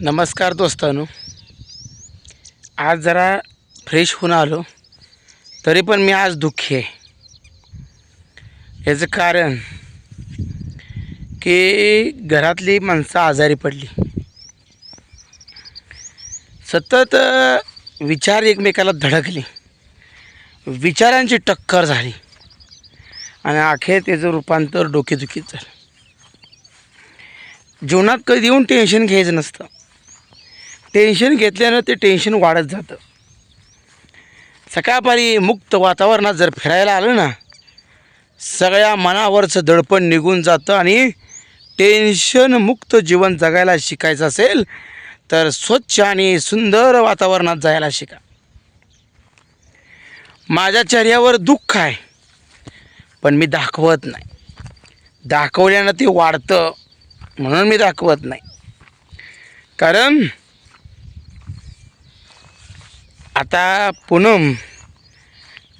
नमस्कार दोस्तांनो. आज जरा फ्रेश होऊन आलो. तरी पण मी आज दुःखी आहे. याचं कारण की घरातली माणसं आजारी पडली. सतत विचार एकमेकाला धडकले. विचारांची टक्कर झाली. आणि अखेर त्याचं रूपांतर डोकेदुखीत झालं. जीवनात कधी येऊन टेन्शन घ्यायचं नसतं. टेन्शन घेतल्यानं ते टेन्शन वाढत जातं. सकाळपारी मुक्त वातावरणात जर फिरायला आलं ना सगळ्या मनावरचं दडपण निघून जातं आणि टेन्शन मुक्त जीवन जगायला शिकायचं असेल तर स्वच्छ आणि सुंदर वातावरणात जायला शिका. माझ्या चेहऱ्यावर दुःख आहे पण मी दाखवत नाही. दाखवल्यानं ते वाढतं म्हणून मी दाखवत नाही. कारण आता पूनम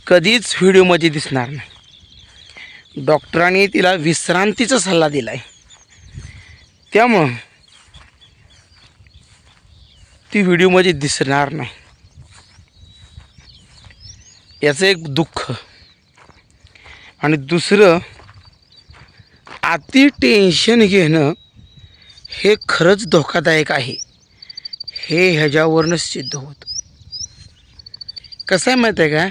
कधीच व्हिडिओमध्ये दिसणार नाही. डॉक्टरांनी तिला विश्रांतीचा सल्ला दिला आहे त्यामुळं ती व्हिडिओमध्ये दिसणार नाही. याचं एक दुःख. आणि दुसरं अति टेन्शन घेणं हे खरंच धोकादायक आहे. हे ह्याच्यावरनं सिद्ध होतं. कसं आहे माहीत आहे का?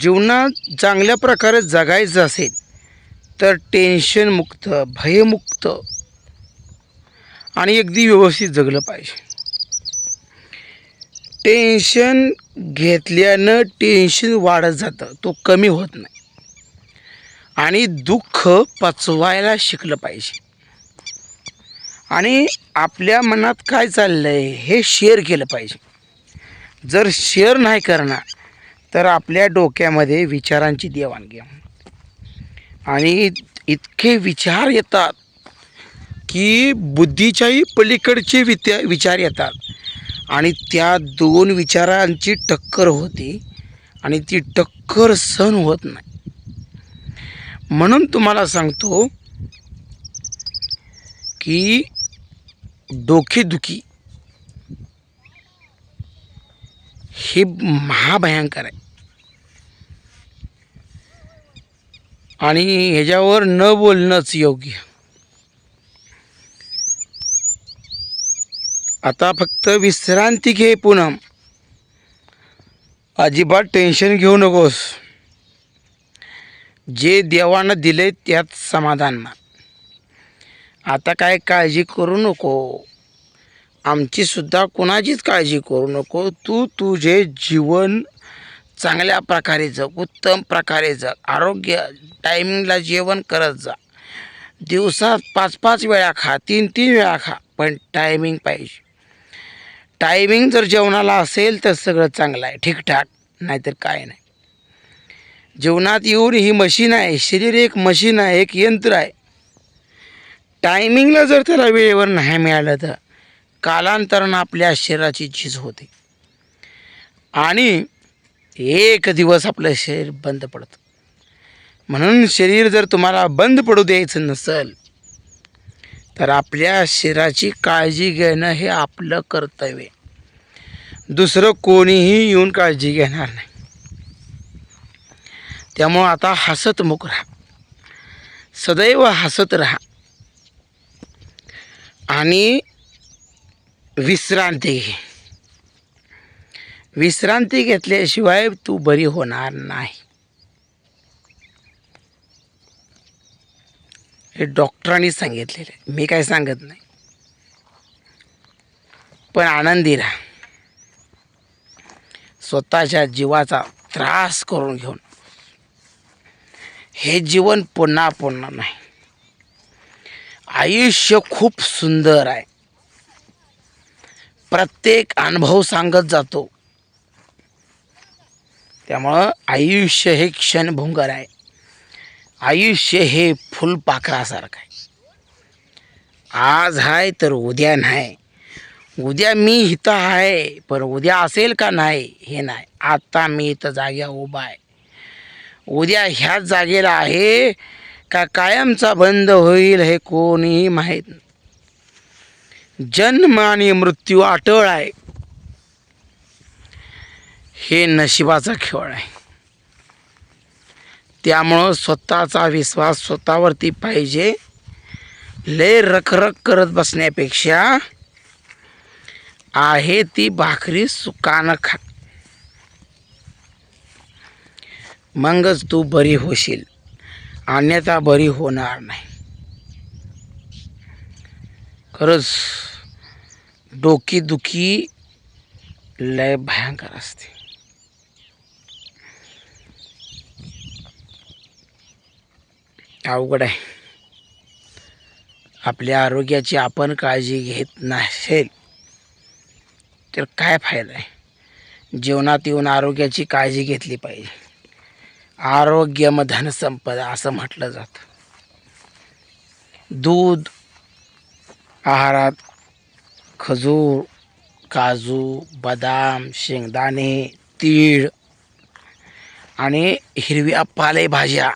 जीवनात चांगल्या प्रकारे जगायचं असेल तर टेन्शनमुक्त भयमुक्त आणि अगदी व्यवस्थित जगलं पाहिजे. टेन्शन घेतल्यानं टेन्शन वाढत जातं तो कमी होत नाही. आणि दुःख पचवायला शिकलं पाहिजे. आणि आपल्या मनात काय चाललं आहे हे शेअर केलं पाहिजे. जर शेअर नाही करणार तर आपल्या डोक्यामध्ये विचारांची देवाणघेवाण आणि इतके विचार येतात की बुद्धीच्याही पलीकडचे वित्या विचार येतात. आणि त्या दोन विचारांची टक्कर होती आणि ती टक्कर सहन होत नाही. म्हणून तुम्हाला सांगतो की डोकेदुखी हे महाभयंकर आहे. आणि ह्याच्यावर न बोलणंच योग्य. आता फक्त विश्रांती घे पूनम. अजिबात टेन्शन घेऊ नकोस. जे देवानं दिले त्यात समाधान मान आता काय काळजी करू नको. आमची सुद्धा कोणाचीच काळजी करू नको. तू तुझे जीवन चांगल्या प्रकारे जग उत्तम प्रकारे जग. आरोग्य टायमिंगला जेवण करत जा. दिवसात पाच पाच वेळा खा तीन तीन वेळा खा पण टायमिंग पाहिजे. टायमिंग जर जेवणाला असेल तर सगळं चांगलं आहे. ठीकठाक नाहीतर काय नाही. जेवणात येऊन ही मशीन आहे. शरीर एक मशीन आहे एक यंत्र आहे. टायमिंगला जर त्याला वेळेवर नाही मिळालं तर. कालांतरानं आपल्या शरीराची झीज होते. आणि एक दिवस आपलं शरीर बंद पडतं. म्हणून शरीर जर तुम्हाला बंद पडू द्यायचं नसेल तर आपल्या शरीराची काळजी घेणं हे आपलं कर्तव्य. आहे. दुसरं कोणीही येऊन काळजी घेणार नाही. त्यामुळं आता हसतमुख राहा. सदैव हसत राहा. आणि विश्रांती घे. विश्रांती घेतल्याशिवाय तू बरी होणार नाही. हे डॉक्टरांनी सांगितलेले. मी काय सांगत नाही. पण आनंदी राहा. स्वतःच्या जीवाचा त्रास करून घेऊन. हे जीवन पुन्हा पुन्हा नाही. आयुष्य खूप सुंदर आहे. प्रत्येक अनुभव सांगत जातो. त्यामुळं आयुष्य हे क्षणभुंगर आहे. आयुष्य हे फुलपाखरासारखं आहे. आज आहे तर उद्या नाही. उद्या मी इथं आहे पण उद्या असेल का नाही हे नाही. आत्ता मी इथं जाग्या उभा आहे. उद्या ह्याच जागेला आहे का कायमचा बंद होईल हे कोणीही माहीत नाही. जन्म आणि मृत्यू अटळ आहे. हे नशिबाचा खेळ आहे. त्यामुळं स्वतःचा विश्वास स्वतःवरती पाहिजे. लय रखरख करत बसण्यापेक्षा आहे ती भाकरी सुकानं खा. मगच तू बरी होशील. अन्यथा बरी होणार नाही. खरंच डोकेदुखी लय भयंकर असते. अवघड आहे. आपल्या आरोग्याची आपण काळजी घेत नसेल तर काय फायदा आहे? जीवनात येऊन आरोग्याची काळजी घेतली पाहिजे. आरोग्यम धनसंपदा असं म्हटलं जातं. दूध आहारात खजूर काजू बदाम शेंगदाणे तीळ आणि हिरव्या पालेभाज्या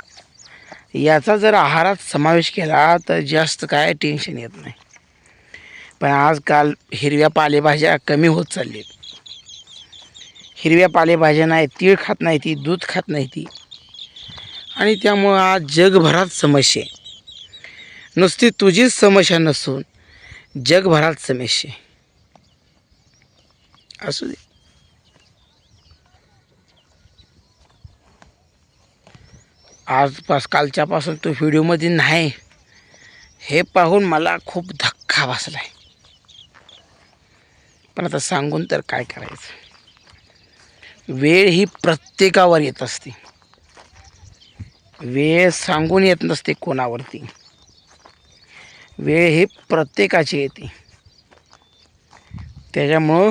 याचा जर आहारात समावेश केला तर जास्त काय टेन्शन येत नाही. पण आजकाल हिरव्या पालेभाज्या कमी होत चालली हिरव्या पालेभाज्या नाही तीळ खात नाही ती दूध खात नाही ती. आणि त्यामुळं आज जगभरात समस्या आहे. नुसती तुझीच समस्या नसून जगभरात समस्या असू दे. आजपास कालच्यापासून तो व्हिडिओमध्ये नाही. हे पाहून मला खूप धक्का बसला आहे पण आता सांगून तर काय करायचं? वेळ ही प्रत्येकावर येत असते. वेळ सांगून येत नसते कोणावरती. वेळ ही प्रत्येकाची येते. त्याच्यामुळं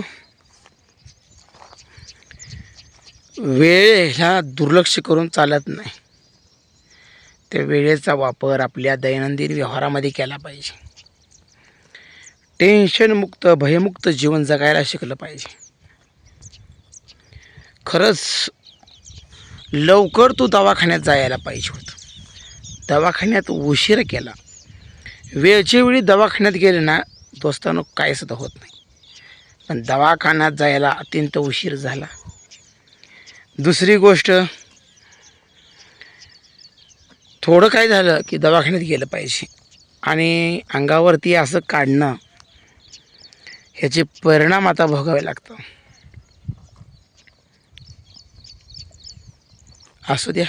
वेळ ह्या दुर्लक्ष करून चालत नाही. त्या वेळेचा वापर आपल्या दैनंदिन व्यवहारामध्ये केला पाहिजे. टेन्शनमुक्त भयमुक्त जीवन जगायला शिकलं पाहिजे. खरंच लवकर तू दवाखान्यात जायला पाहिजे होतं. दवाखान्यात उशीर केला. वेळच्या वेळी दवाखान्यात गेले ना दोस्तांनो काय सुद्धा होत नाही. पण दवाखान्यात जायला अत्यंत उशीर झाला. दुसरी गोष्ट थोडं काय झालं की दवाखान्यात गेलं पाहिजे. आणि अंगावरती असं काढणं ह्याचे परिणाम आता भोगावे लागतं असू द्या.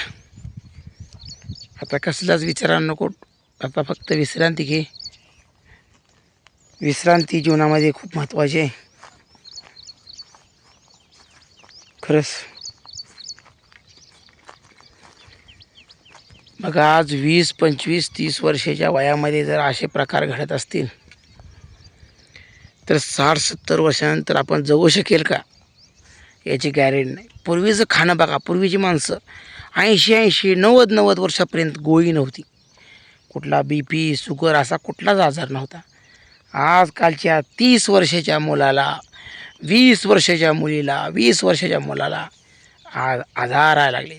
आता कसलाच विचारा नको. आता फक्त विश्रांती घे. विश्रांती जीवनामध्ये खूप महत्त्वाची आहे. खरंच. मग आज वीस पंचवीस तीस वर्षाच्या वयामध्ये जर असे प्रकार घडत असतील तर साठ सत्तर वर्षानंतर आपण जगू शकेल का? याची गॅरेंटी नाही. पूर्वीचं खाणं बघा पूर्वीची माणसं ऐंशी ऐंशी नव्वद नव्वद वर्षापर्यंत गोळी नव्हती. कुठला बी पी शुगर असा कुठलाच आजार नव्हता. आजकालच्या तीस वर्षाच्या मुलाला वीस वर्षाच्या मुलीला वीस वर्षाच्या मुलाला आ आजार यायला लागले.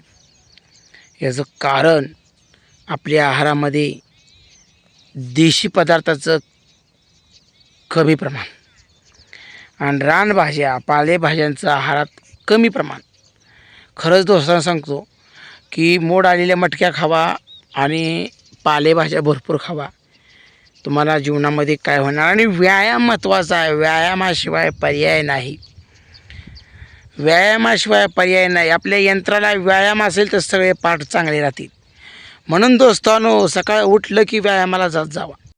याचं कारण आपल्या आहारामध्ये देशी पदार्थाचं कमी प्रमाण. आणि रानभाज्या पालेभाज्यांचं आहारात कमी प्रमाण. खरंच दोस्तांना सांगतो की मोड आलेल्या मटक्या खावा आणि पालेभाज्या भरपूर खावा. तुम्हाला जीवनामध्ये काय होणार? आणि व्यायाम महत्त्वाचा आहे. व्यायामाशिवाय पर्याय नाही. व्यायामाशिवाय पर्याय नाही. आपल्या यंत्राला व्यायाम असेल तर सगळे पाठ चांगले राहतील. म्हणून दोस्तानो सकाळी उठलं की व्यायामाला जात जावा.